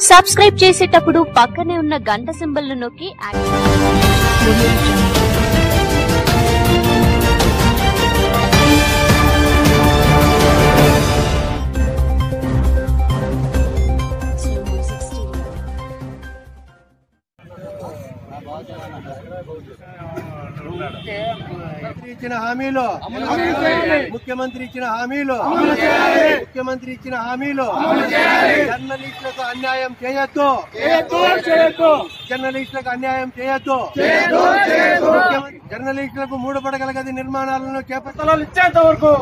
Subscribe చేసేటప్పుడు పక్కనే ఉన్న గంట సింబల్ నొక్కి యాక్టివ్ ఇచ్చిన హామీలు. ముఖ్యమంత్రి ఇచ్చిన హామీలు. ముఖ్యమంత్రి ఇచ్చిన హామీలు. జర్నలిస్టులకు అన్యాయం చేయొద్దు. జర్నలిస్టులకు అన్యాయం చేయొద్దు. జర్నలిస్టులకు మూడు పడగల గది నిర్మాణాలను చేపట్టాలి ఇచ్చేంత వరకు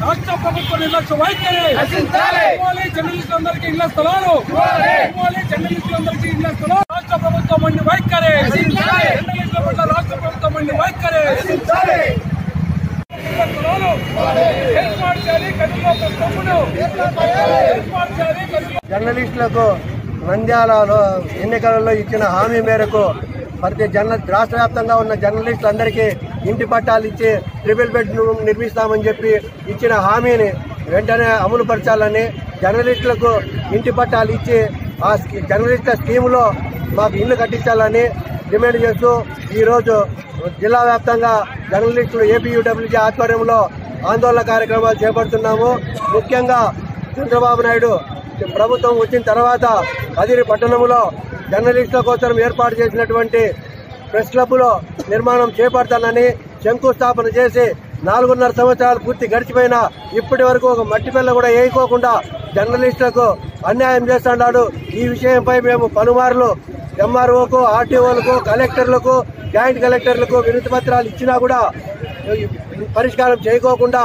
రాష్ట్ర ప్రభుత్వ నిర్లక్ష్య వైఖరి. ఇవ్వాలి జర్నలిస్టులందరికీ ఇళ్ళ స్థలాలు. ఇవ్వాలి. జర్నలిస్టులందరికీ ఇళ్ళ స్థలాలు. రాష్ట్ర ప్రభుత్వం మండి వైఖరి. జర్నలిస్టుల పట్ల రాష్ట్ర ప్రభుత్వం మండి వైఖరి. జర్నలిస్టులకు నంద్యాలలో ఎన్నికలలో ఇచ్చిన హామీ మేరకు ప్రతి జర్న రాష్ట్ర వ్యాప్తంగా ఉన్న జర్నలిస్టులందరికీ ఇంటి పట్టాలు ఇచ్చి ట్రిపుల్ బెడ్ నిర్మిస్తామని చెప్పి ఇచ్చిన హామీని వెంటనే అమలు పరచాలని జర్నలిస్టులకు ఇంటి పట్టాలు ఇచ్చి ఆ స్కీ- జర్నలిస్టుల స్కీములో మాకు ఇల్లు కట్టించాలని డిమాండ్ చేస్తూ ఈరోజు జిల్లా వ్యాప్తంగా జర్నలిస్టులు ఏపీయూడబ్ల్యూజీ ఆధ్వర్యంలో ఆందోళన కార్యక్రమాలు చేపడుతున్నాము. ముఖ్యంగా చంద్రబాబు నాయుడు ప్రభుత్వం వచ్చిన తర్వాత అదిరి పట్టణంలో జర్నలిస్టుల కోసం ఏర్పాటు చేసినటువంటి ప్రెస్ క్లబ్లో నిర్మాణం చేపడతానని శంకుస్థాపన చేసి నాలుగున్నర సంవత్సరాలు పూర్తి గడిచిపోయినా ఇప్పటి వరకు ఒక మట్టి పిల్ల కూడా వేయకోకుండా జర్నలిస్టులకు అన్యాయం చేస్తున్నాడు ఈ విషయంపై మేము పలుమార్లు ఎంఆర్ఓకు ఆర్టీఓలకు కలెక్టర్లకు జాయింట్ కలెక్టర్లకు వినతి పత్రాలు ఇచ్చినా కూడా పరిష్కారం చేయకోకుండా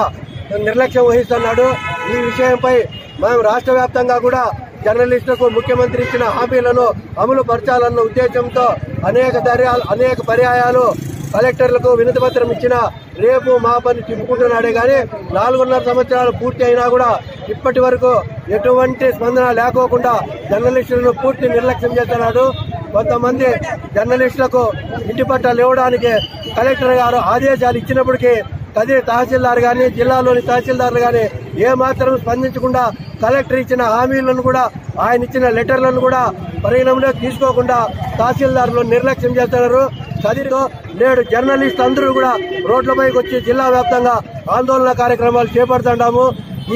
నిర్లక్ష్యం వహిస్తున్నాడు. ఈ విషయంపై మేము రాష్ట్ర వ్యాప్తంగా కూడా జర్నలిస్టులకు ముఖ్యమంత్రి ఇచ్చిన హామీలను అమలు పరచాలన్న ఉద్దేశంతో అనేక ధర్యాలు అనేక పర్యాయాలు కలెక్టర్లకు వినతిపత్రం ఇచ్చిన రేపు మా పని తిప్పుకుంటున్నాడే కానీ నాలుగున్నర సంవత్సరాలు పూర్తి అయినా కూడా ఇప్పటి వరకు ఎటువంటి స్పందన లేకోకుండా జర్నలిస్టులను పూర్తి నిర్లక్ష్యం చేస్తున్నాడు. కొంతమంది జర్నలిస్టులకు ఇంటి పట్టాలు ఇవ్వడానికి కలెక్టర్ గారు ఆదేశాలు ఇచ్చినప్పటికీ కదిరి తహసీల్దార్ గాని జిల్లాలోని తహసీల్దార్లు గాని ఏమాత్రం స్పందించకుండా కలెక్టర్ ఇచ్చిన హామీలను కూడా ఆయన ఇచ్చిన లెటర్లను కూడా పరిగణంలో తీసుకోకుండా తహసీల్దార్లు నిర్లక్ష్యం చేస్తున్నారు. కదిరిలో నేడు జర్నలిస్ట్ అందరూ కూడా రోడ్లపైకి వచ్చి జిల్లా వ్యాప్తంగా ఆందోళన కార్యక్రమాలు చేపడుతున్నాము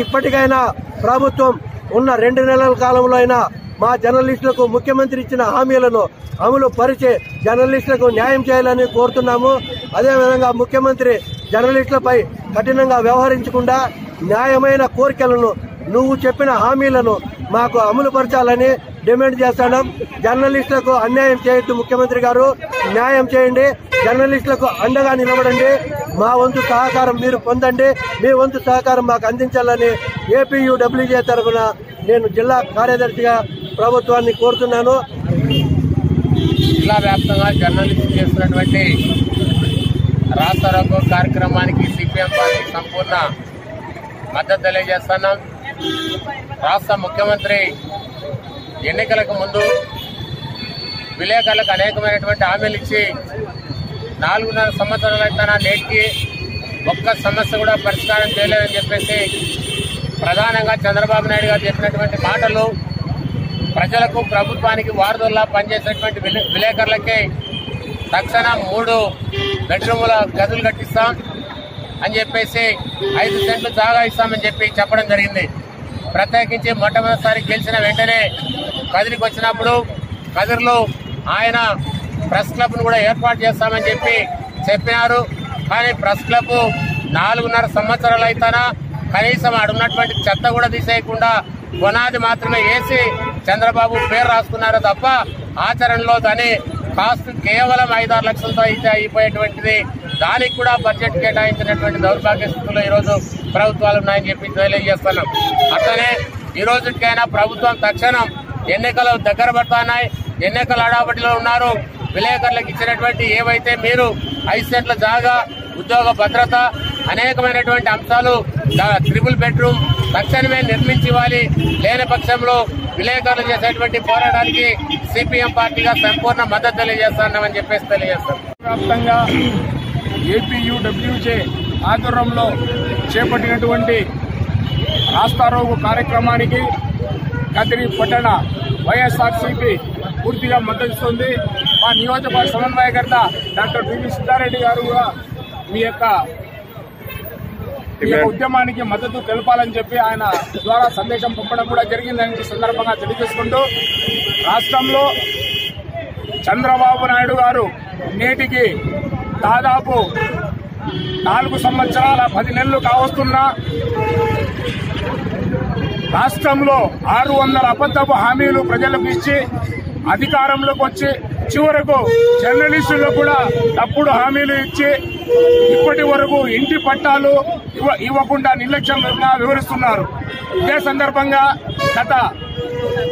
ఇప్పటికైనా ప్రభుత్వం ఉన్న రెండు నెలల కాలంలో అయినా మా జర్నలిస్టులకు ముఖ్యమంత్రి ఇచ్చిన హామీలను అమలు పరిచే జర్నలిస్టులకు న్యాయం చేయాలని కోరుతున్నాము. అదేవిధంగా ముఖ్యమంత్రి జర్నలిస్టులపై కఠినంగా వ్యవహరించకుండా న్యాయమైన కోరికలను నువ్వు చెప్పిన హామీలను మాకు అమలుపరచాలని డిమాండ్ చేస్తున్నాం జర్నలిస్టులకు అన్యాయం చేయొద్దు ముఖ్యమంత్రి గారు. న్యాయం చేయండి. జర్నలిస్టులకు అండగా నిలబడండి. మా వంతు సహకారం మీరు పొందండి. మీ వంతు సహకారం మాకు అందించాలని ఏపీయూడబ్ల్యూజే తరఫున నేను జిల్లా కార్యదర్శిగా ప్రభుత్వాన్ని కోరుతున్నాను. జిల్లా వ్యాప్తంగా జర్నలిస్టులు చేస్తున్నటువంటి రాష్ట్ర రంగం కార్యక్రమానికి సిపిఎం పార్టీ సంపూర్ణ మద్దతు తెలియజేస్తున్నాం. రాష్ట్ర ముఖ్యమంత్రి ఎన్నికలకు ముందు విలేకరులకు అనేకమైనటువంటి హామీలు ఇచ్చి నాలుగున్నర సంవత్సరాల తన నేటికి ఒక్క సమస్య కూడా పరిష్కారం చేయలేదని చెప్పేసి ప్రధానంగా చంద్రబాబు నాయుడు గారు చెప్పినటువంటి మాటలు ప్రజలకు ప్రభుత్వానికి వారధుల్లా పనిచేసినటువంటి విలే- విలేకరులకి తక్షణం మూడు బెడ్రూముల గదులు కట్టిస్తాం అని చెప్పేసి ఐదు సెంట్లు జాగా ఇస్తామని చెప్పి చెప్పడం జరిగింది. ప్రత్యేకించి మొట్టమొదటిసారి గెలిచిన వెంటనే కదిరికి వచ్చినప్పుడు కదిరిలో ఆయన ప్రెస్ క్లబ్ను కూడా ఏర్పాటు చేస్తామని చెప్పి చెప్పినారు. కానీ ప్రెస్ క్లబ్ నాలుగున్నర సంవత్సరాలు అయితేనా కనీసం అడున్నటువంటి చెత్త కూడా తీసేయకుండా పునాది మాత్రమే వేసి చంద్రబాబు పేరు రాసుకున్నారు తప్ప ఆచరణలో దాన్ని కాస్ట్ కేవలం ఐదారు లక్షలతో అయితే అయిపోయేటువంటిది. దానికి కూడా బడ్జెట్ కేటాయించినటువంటి దౌర్భాగ్య స్థితిలో ఈరోజు ప్రభుత్వాలు ఉన్నాయని చెప్పి తెలియజేస్తున్నాం. అట్లనే ఈ రోజుకైనా ప్రభుత్వం తక్షణం ఎన్నికలు దగ్గర పడుతున్నాయి. ఎన్నికల హడాబడిలో ఉన్నారు. విలేకరులకు ఇచ్చినటువంటి ఏవైతే మీరు ఐదు సెంట్ల జాగా ఉద్యోగ భద్రత అనేకమైనటువంటి అంశాలు ట్రిపుల్ బెడ్రూమ్ తక్షణమే నిర్మించి ఇవ్వాలి. లేని పక్షంలో విలేకరులు చేసేటువంటి పోరాటానికి సిపిఎం పార్టీగా సంపూర్ణ మద్దతు తెలియజేస్తున్నామని చెప్పేసి తెలియజేస్తాం వ్యాప్తంగా ఏపీయూడబ్ల్యూజే ఆధ్వర్యంలో చేపట్టినటువంటి రాస్తారోగు కార్యక్రమానికి కదిరి పట్టణ వైఎస్ఆర్సీపీ పూర్తిగా మద్దతిస్తుంది మా నియోజకవర్గ సమన్వయకర్త డాక్టర్ పివి సిద్ధారెడ్డి గారు కూడా మీ యొక్క ఈ యొక్క ఉద్యమానికి మద్దతు తెలపాలని చెప్పి ఆయన ద్వారా సందేశం పంపడం కూడా జరిగిందని సందర్భంగా తెలియజేసుకుంటూ రాష్ట్రంలో చంద్రబాబు నాయుడు గారు నేటికి దాదాపు నాలుగు సంవత్సరాల పది నెలలు కావస్తున్నా రాష్ట్రంలో ఆరు వందల అబద్దపు హామీలు ప్రజలకు ఇచ్చి అధికారంలోకి వచ్చి చివరకు జర్నలిస్టులకు కూడా తప్పుడు హామీలు ఇచ్చి ఇప్పటి వరకు ఇంటి పట్టాలు ఇవ్వ- ఇవ్వకుండా నిర్లక్ష్యంగా వివరిస్తున్నారు. ఇదే సందర్భంగా గత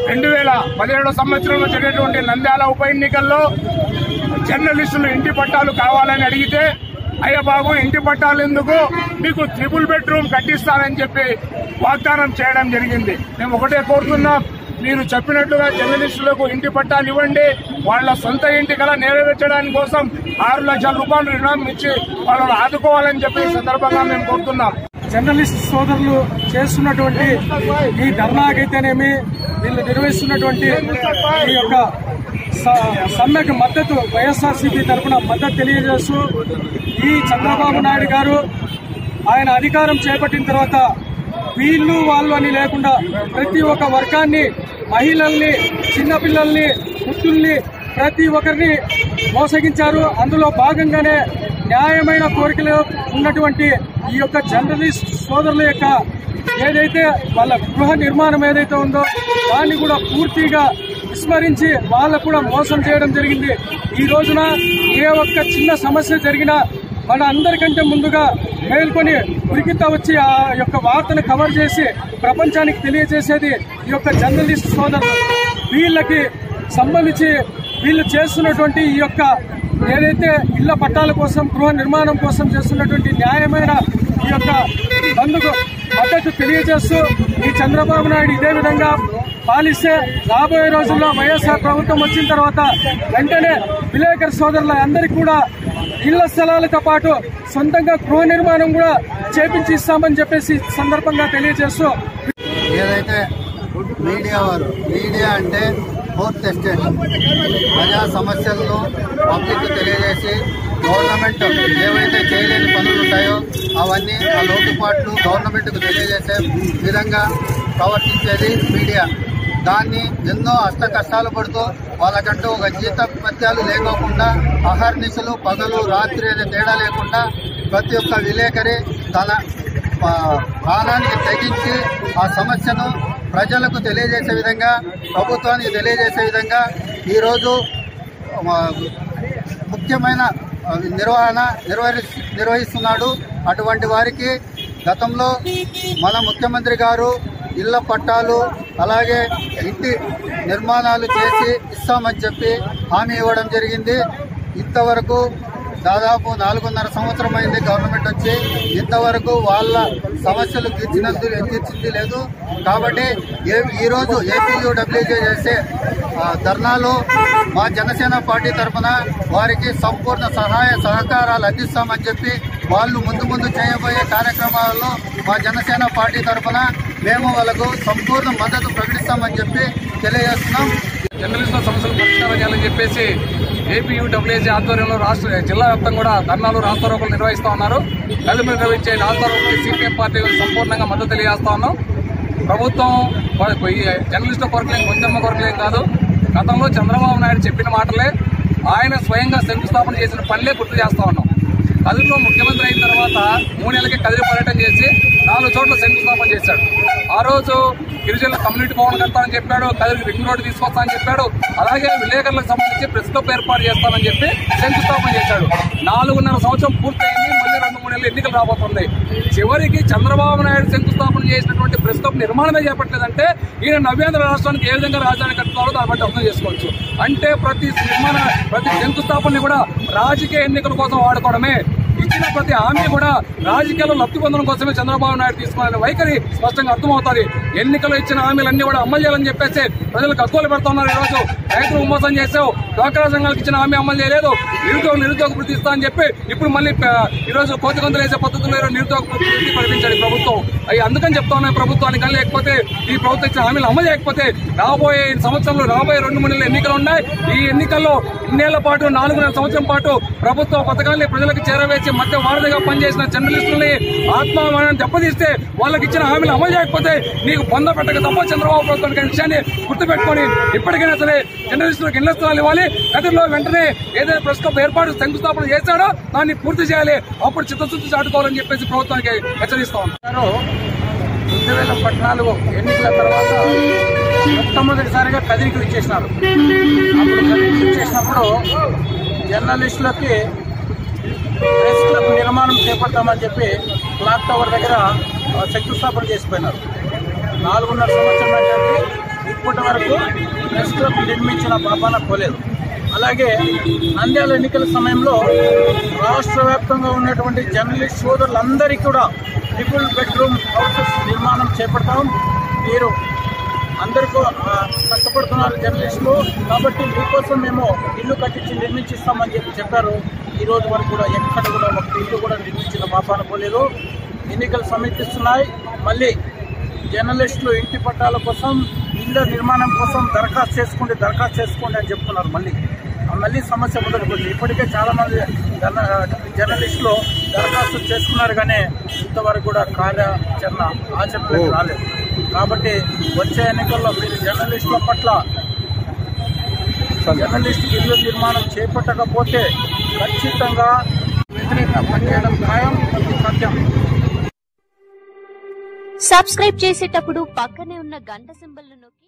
రెండు వేల పదిహేడు సంవత్సరంలో జరిగినటువంటి నంద్యాల ఉప ఎన్నికల్లో జర్నలిస్టులు ఇంటి పట్టాలు కావాలని అడిగితే అయ్య బాబు ఇంటి పట్టాలు ఎందుకు? మీకు త్రిపుల్ బెడ్రూమ్ కట్టిస్తానని చెప్పి వాగ్దానం చేయడం జరిగింది. మేము ఒకటే కోరుతున్నాం. మీరు చెప్పినట్లుగా జర్నలిస్టులకు ఇంటి పట్టాలు ఇవ్వండి వాళ్ళ సొంత ఇంటి కళ నెరవేర్చడానికి కోసం ఆరు లక్షల రూపాయలు రుణం ఇచ్చి వాళ్ళని ఆదుకోవాలని చెప్పి సందర్భంగా మేము కోరుతున్నాం. జర్నలిస్ట్ సోదరులు చేస్తున్నటువంటి ఈ ధర్నాకైతేనేమి వీళ్ళు నిర్వహిస్తున్నటువంటి ఈ యొక్క సమ్మెకు మద్దతు వైఎస్ఆర్సీపీ తరఫున మద్దతు తెలియజేస్తూ ఈ చంద్రబాబు నాయుడు గారు ఆయన అధికారం చేపట్టిన తర్వాత వీళ్ళు వాళ్ళు అని లేకుండా ప్రతి ఒక్క వర్గాన్ని మహిళల్ని చిన్నపిల్లల్ని వృద్ధుల్ని ప్రతి ఒక్కరిని మోసగించారు. అందులో భాగంగానే న్యాయమైన కోరికలు ఉన్నటువంటి ఈ యొక్క జర్నలిస్ట్ సోదరుల యొక్క ఏదైతే వాళ్ళ గృహ నిర్మాణం ఏదైతే ఉందో దాన్ని కూడా పూర్తిగా విస్మరించి వాళ్ళకు కూడా మోసం చేయడం జరిగింది. ఈ రోజున ఏ ఒక్క చిన్న సమస్య జరిగినా మన అందరికంటే ముందుగా మేల్కొని ఉరికితో వచ్చి ఆ యొక్క వార్తను కవర్ చేసి ప్రపంచానికి తెలియజేసేది ఈ యొక్క జర్నలిస్ట్ సోదరులు. వీళ్ళకి సంబంధించి వీళ్ళు చేస్తున్నటువంటి ఈ యొక్క ఏదైతే ఇళ్ళ పట్టాల కోసం గృహ నిర్మాణం కోసం చేస్తున్నటువంటి న్యాయమైన ఈ యొక్క బంధుకు మద్దతు తెలియజేస్తూ ఈ చంద్రబాబు నాయుడు ఇదే విధంగా పాలిస్తే రాబోయే రోజుల్లో వైఎస్ఆర్ ప్రభుత్వం వచ్చిన తర్వాత వెంటనే విలేకరు సోదరుల అందరికీ కూడా ఇళ్ళ స్థలాలతో పాటు సొంతంగా గృహ నిర్మాణం కూడా చేపించి ఇస్తామని చెప్పేసి సందర్భంగా తెలియజేస్తూ ఏదైతే మీడియా వారు మీడియా అంటే ఫోర్త్ ఎస్టేట్ ప్రజా సమస్యలను పబ్లిక్ తెలియజేసి గవర్నమెంట్ ఏవైతే చేయలేని పనులు ఉంటాయో అవన్నీ ఆ లోటుపాట్లు గవర్నమెంట్కు తెలియజేసే విధంగా ప్రవర్తించేది మీడియా. దాన్ని ఎన్నో అష్ట కష్టాలు పడుతూ వాళ్ళకంటూ ఒక జీత పత్యాలు లేకోకుండా అహర్నిశలు పగలు రాత్రి అనే తేడా లేకుండా ప్రతి ఒక్క విలేకరి తన ప్రాణానికి తెగించి ఆ సమస్యను ప్రజలకు తెలియజేసే విధంగా ప్రభుత్వానికి తెలియజేసే విధంగా ఈరోజు ముఖ్యమైన నిర్వహణ నిర్వహి నిర్వహిస్తున్నాడు. అటువంటి వారికి గతంలో మన ముఖ్యమంత్రి గారు ఇళ్ళ పట్టాలు అలాగే ఇంటి నిర్మాణాలు చేసి ఇస్తామని చెప్పి హామీ ఇవ్వడం జరిగింది. ఇంతవరకు దాదాపు నాలుగున్నర సంవత్సరం అయింది గవర్నమెంట్ వచ్చి. ఇంతవరకు వాళ్ళ సమస్యలు తీర్చినందు తీర్చింది లేదు. కాబట్టి ఏ ఈరోజు ఏపీయూడబ్ల్యూజే చేసే ధర్నాలు ధర్నాలో మా జనసేన పార్టీ తరఫున వారికి సంపూర్ణ సహాయ సహకారాలు అందిస్తామని చెప్పి వాళ్ళు ముందు ముందు చేయబోయే కార్యక్రమాలలో మా జనసేన పార్టీ తరఫున మేము వాళ్ళకు సంపూర్ణ మద్దతు ప్రకటిస్తామని చెప్పి తెలియజేస్తున్నాం. జర్నలిస్టుల సమస్యలు పరిష్కారం చేయాలని చెప్పేసి ఏపీయూడబ్ల్యూజీ ఆధ్వర్యంలో రాష్ట్ర జిల్లా వ్యాప్తంగా కూడా ధర్నాలు రాస్తారోకలు నిర్వహిస్తా ఉన్నారు. కలిపి నిర్వహించే రాస్తారోకలు సిపిఎం పార్టీ సంపూర్ణంగా మద్దతు తెలియజేస్తా ఉన్నాం. ప్రభుత్వం జర్నలిస్టుల కొరకలేం కొంచెమ్మ కొరకలేం కాదు. గతంలో చంద్రబాబు నాయుడు చెప్పిన మాటలే ఆయన స్వయంగా శంకుస్థాపన చేసిన పనులే గుర్తు చేస్తా ఉన్నాం. కదిరిలో ముఖ్యమంత్రి అయిన తర్వాత మూడు నెలలకి కదిరి పర్యటన చేసి నాలుగు చోట్ల శంకుస్థాపన చేశాడు. ఆ రోజు గిరిజనుల కమ్యూనిటీ భవన్ కడతానని చెప్పాడు కదిరికి రింగ్ రోడ్డు తీసుకొస్తానని చెప్పాడు అలాగే విలేకరులకు సంబంధించి ప్రెస్ క్లబ్ ఏర్పాటు చేస్తానని చెప్పి శంకుస్థాపన చేశాడు. నాలుగున్నర సంవత్సరం పూర్తయింది మళ్ళీ రెండు మూడు నెలలు ఎన్నికలు రాబోతుంది. చివరికి చంద్రబాబు నాయుడు శంకుస్థాపన చేసినటువంటి ప్రెస్ క్లబ్ నిర్మాణమే చేపట్టలేదంటే ఈయన నవ్యాంధ్ర రాష్ట్రానికి ఏ విధంగా రాజధాని కట్టుకోవాలో దాన్ని బట్టి అర్థం చేసుకోవచ్చు. అంటే ప్రతి నిర్మాణ ప్రతి శంకుస్థాపనని కూడా రాజకీయ ఎన్నికల కోసం వాడుకోవడమే. ఇచ్చిన ప్రతి హామీ కూడా రాజకీయాల్లో లబ్ధి పొందడం కోసమే చంద్రబాబు నాయుడు తీసుకోవాలనే వైఖరి స్పష్టంగా అర్థమవుతుంది. ఎన్నికలు ఇచ్చిన హామీలన్నీ కూడా అమలు చేయాలని చెప్పేసి ప్రజలకు అక్కువలు పెడుతున్నారు ఈ రోజు. రైతులు మోసం చేసావు డ్వాక్రా సంఘాలకు ఇచ్చిన హామీ అమలు చేయలేదు. నిరుద్యోగ నిరుద్యోగ వృత్తి ఇస్తా అని చెప్పి ఇప్పుడు మళ్ళీ ఈరోజు ఈ రోజు కోతి గొంతులు వేసే పద్ధతులు ఈరోజు నిరుద్యోగ వృత్తి ప్రకటించాడు ప్రభుత్వం. అవి అందుకని చెప్తా ఉన్నాయి ప్రభుత్వానికి. కానీ లేకపోతే ఈ ప్రభుత్వం ఇచ్చిన హామీలు అమలు చేయకపోతే రాబోయే సంవత్సరంలో రాబోయే రెండు మూడు నెలలు ఎన్నికలు ఉన్నాయి. ఈ ఎన్నికల్లో ఇన్నేళ్ళ పాటు నాలుగున్నర సంవత్సరం పాటు ప్రభుత్వ పథకాన్ని ప్రజలకు చేరవేసి మధ్య వారధిగా పనిచేసిన జర్నలిస్టుల్ని ఆత్మాభిమానాన్ని దెబ్బతీస్తే వాళ్ళకి ఇచ్చిన హామీలు అమలు చేయకపోతే నీకు పొంద పెట్టక తప్ప చంద్రబాబు ప్రభుత్వానికి విషయాన్ని గుర్తుపెట్టుకొని ఇప్పటికైనా సరే జర్నలిస్టులకు ఇళ్ళ స్థలాలు ఇవ్వాలి. గదిలో వెంటనే ఏదైతే ప్రెస్ క్లబ్ ఏర్పాటు శంకుస్థాపన చేశాడో దాన్ని పూర్తి చేయాలి. అప్పుడు చిత్తశుద్ధి చాటుకోవాలని చెప్పేసి ప్రభుత్వానికి హెచ్చరిస్తా ఉన్నారు రెండు వేల పద్నాలుగు ఎన్నికల తర్వాత మొట్టమొదటిసారిగా కదిరికి ఇచ్చేసినారు. అప్పుడు కదిరికి ఇచ్చేసినప్పుడు జర్నలిస్టులకి ప్రెస్ క్లబ్ నిర్మాణం చేపడతామని చెప్పి క్లాక్ టవర్ దగ్గర శక్తిస్థాపన శంకుస్థాపన చేసిపోయినారు. నాలుగున్నర సంవత్సరం అంటే ఇప్పటి వరకు ప్రెస్ క్లబ్ నిర్మించిన పాపాన పోలేదు. అలాగే నంద్యాల ఎన్నికల సమయంలో రాష్ట్ర వ్యాప్తంగా ఉన్నటువంటి జర్నలిస్ట్ సోదరులందరికీ కూడా ట్రిపుల్ బెడ్రూమ్ హౌసెస్ నిర్మాణం చేపడతాం. మీరు అందరికీ కష్టపడుతున్నారు జర్నలిస్టులు. కాబట్టి మీకోసం మేము ఇల్లు కట్టించి నిర్మించిస్తామని చెప్పి చెప్పారు. ఈ రోజు వరకు కూడా ఎక్కడ కూడా ఒక ఇల్లు కూడా నిర్మించిన పాపాన పోలేదు. ఎన్నికలు సమీపిస్తున్నాయి. మళ్ళీ జర్నలిస్టులు ఇంటి పట్టాల కోసం ఇళ్ళ నిర్మాణం కోసం దరఖాస్తు చేసుకోండి దరఖాస్తు చేసుకోండి అని చెప్తున్నారు మళ్ళీ. మళ్ళీ సమస్య మొదలుకుంది ఇప్పటికే చాలా మంది జర్న- జర్నలిస్టులు దరఖాస్తు చేసుకున్నారు కానీ ఇంతవరకు కూడా కార్యాచరణ ఆచరణలోకి రాలేదు. కాబట్టి వచ్చే ఎన్నికల్లో మీరు జర్నలిస్టుల పట్ల జర్నలిస్ట్ ఇల్లు నిర్మాణం చేపట్టకపోతే ఖచ్చితంగా వ్యతిరేకంగా పనిచేయడం ఖాయం సత్యం. సబ్స్క్రైబ్ చేసేటప్పుడు పక్కనే ఉన్న గంట సింబల్ నొక్కి